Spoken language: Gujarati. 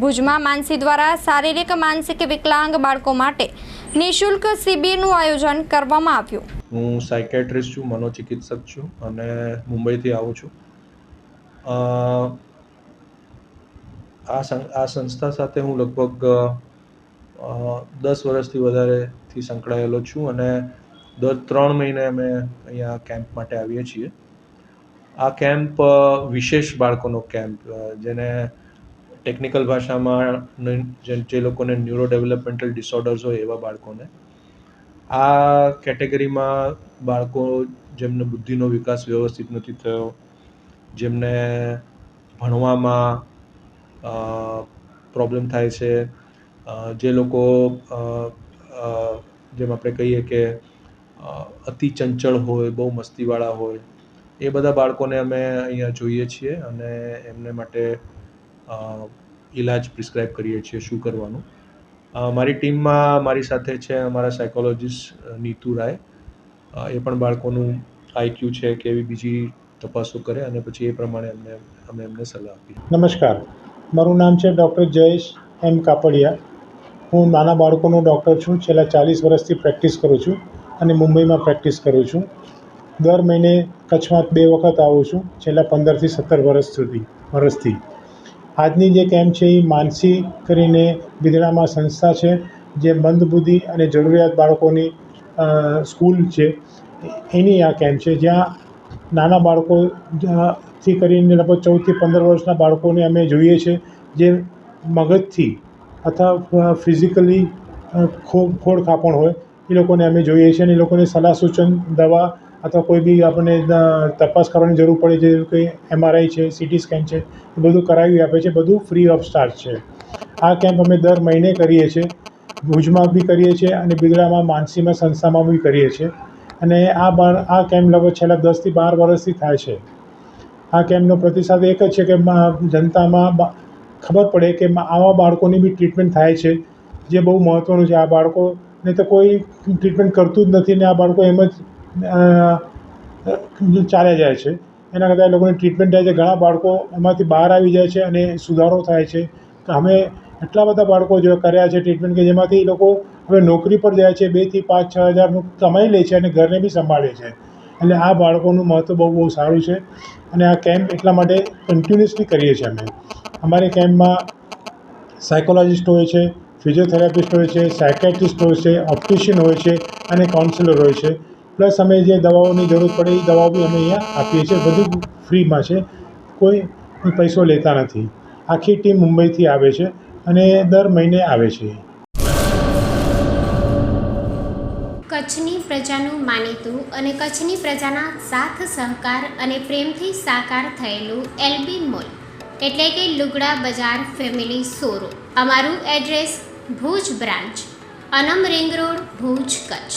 ભુજમાં માનસી દ્વારા શારીરિક, માનસિક વિકલાંગ બાળકો માટે નિઃશુલ્ક શિબિરનું આયોજન કરવામાં આવ્યું. હું સાયકેટ્રિસ્ટ છું, મનોચિકિત્સક છું અને મુંબઈથી આવું છું. આ આ સંસ્થા સાથે હું લગભગ દસ વર્ષથી વધારેથી સંકળાયેલો છું અને દર ત્રણ મહિને અમે અહીંયા કેમ્પ માટે આવીએ છીએ. આ કેમ્પ વિશેષ બાળકોનો કેમ્પ જેને ટેકનિકલ ભાષામાં જે લોકોને ન્યુરો ડેવલપમેન્ટલ ડિસઓર્ડર્સ હોય એવા બાળકોને, આ કેટેગરીમાં બાળકો જેમને બુદ્ધિનો વિકાસ વ્યવસ્થિત નથી થયો, જેમને ભણવામાં પ્રોબ્લેમ થાય છે જે લોકો જેમ આપણે કહીએ કે અતિ ચંચળ હોય, બહુ મસ્તીવાળા હોય, એ બધા બાળકોને અમે અહીંયા જોઈએ છીએ અને એમને માટે અ, ઈલાજ પ્રિસ્ક્રાઇબ કરીએ છીએ શું કરવાનું. મારી ટીમમાં મારી સાથે છે અમારા સાયકોલોજીસ્ટ નીતુ રાય. એ પણ બાળકોનું આઈક્યુ છે કે એવી બીજી તપાસો કરે અને પછી એ પ્રમાણે અમને અમે એમને સલાહ આપીએ. નમસ્કાર. મારું નામ છે ડૉક્ટર જયેશ એમ કાપડિયા. હું નાના બાળકોનો ડૉક્ટર છું. છેલ્લા ચાલીસ વર્ષથી પ્રેક્ટિસ કરું છું અને મુંબઈમાં પ્રેક્ટિસ કરું છું. દર મહિને કચ્છમાં બે વખત આવું છું. છેલ્લા પંદરથી સત્તર વર્ષ સુધી વર્ષથી. આજની જે કેમ્પ છે એ માનસી કરીને બિદડામાં સંસ્થા છે, જે મંદબુદ્ધિ અને જરૂરિયાત બાળકોની સ્કૂલ છે. એની આ કેમ્પ છે. જ્યાં નાના બાળકો થી કરીને લગભગ ચૌદથી પંદર વર્ષના બાળકોને અમે જોઈએ છીએ જે મગજથી અથવા ફિઝિકલી ખોડ ખાપણ હોય, એ લોકોને અમે જોઈએ છીએ અને એ લોકોને સલાહ સૂચન દવા અથવા કોઈ બી આપણને તપાસ કરવાની જરૂર પડે જેવું કે એમઆરઆઈ છે સીટી સ્કેન છે, એ બધું કરાવી આપે છે, બધું ફ્રી ઓફ ચાર્જ છે. આ કેમ્પ અમે દર મહિને કરીએ છીએ, ભુજમાં બી કરીએ છીએ અને બિદડામાં, માનસીમાં, સંસ્થામાં બી કરીએ છીએ. અને આ બાર, આ કેમ્પ લગભગ છેલ્લા દસથી બાર વર્ષથી થાય છે. આ કેમ્પનો પ્રતિસાદ એક જ છે કે જનતામાં ખબર પડે કે આવા બાળકોની બી ટ્રીટમેન્ટ થાય છે, જે બહુ મહત્ત્વનું છે. આ બાળકોને તો કોઈ ટ્રીટમેન્ટ કરતું જ નથી ને આ બાળકો એમ જ ચાલ્યા જાય છે. એના કરતાં એ લોકોની ટ્રીટમેન્ટ થાય છે. ઘણા બાળકો એમાંથી બહાર આવી જાય છે અને સુધારો થાય છે. તો અમે એટલા બધા બાળકો જે કર્યા છે ટ્રીટમેન્ટ કે જેમાંથી એ લોકો હવે નોકરી પર જાય છે. બેથી પાંચ, છ હજારનું કમાઈ લે છે અને ઘરને બી સંભાળે છે. એટલે આ બાળકોનું મહત્ત્વ બહુ બહુ સારું છે. અને આ કેમ્પ એટલા માટે કન્ટિન્યુઅસલી કરીએ છીએ અમે. અમારી કેમ્પમાં સાયકોલોજિસ્ટ હોય છે ફિઝિયોથેરાપિસ્ટ હોય છે સાયકેટ્રિસ્ટ હોય છે ઓપ્ટિશિયન હોય છે અને કાઉન્સિલર હોય છે. પ્લસ અમે જે દવાઓની જરૂર પડે એ દવાઓ બી અમે અહીંયા આપીએ છીએ. બધું ફ્રીમાં છે. કોઈ પૈસો લેતા નથી. આખી ટીમ મુંબઈથી આવે છે અને દર મહિને આવે છે. કચ્છની પ્રજાનું માનીતું અને કચ્છની પ્રજાના સાથ, સહકાર અને પ્રેમથી સાકાર થયેલું એલબી મોલ. એટલે કે લુગડા બજાર ફેમિલી સોરો અમારું address Bhuj branch, Anam ring road, Bhuj Kutch.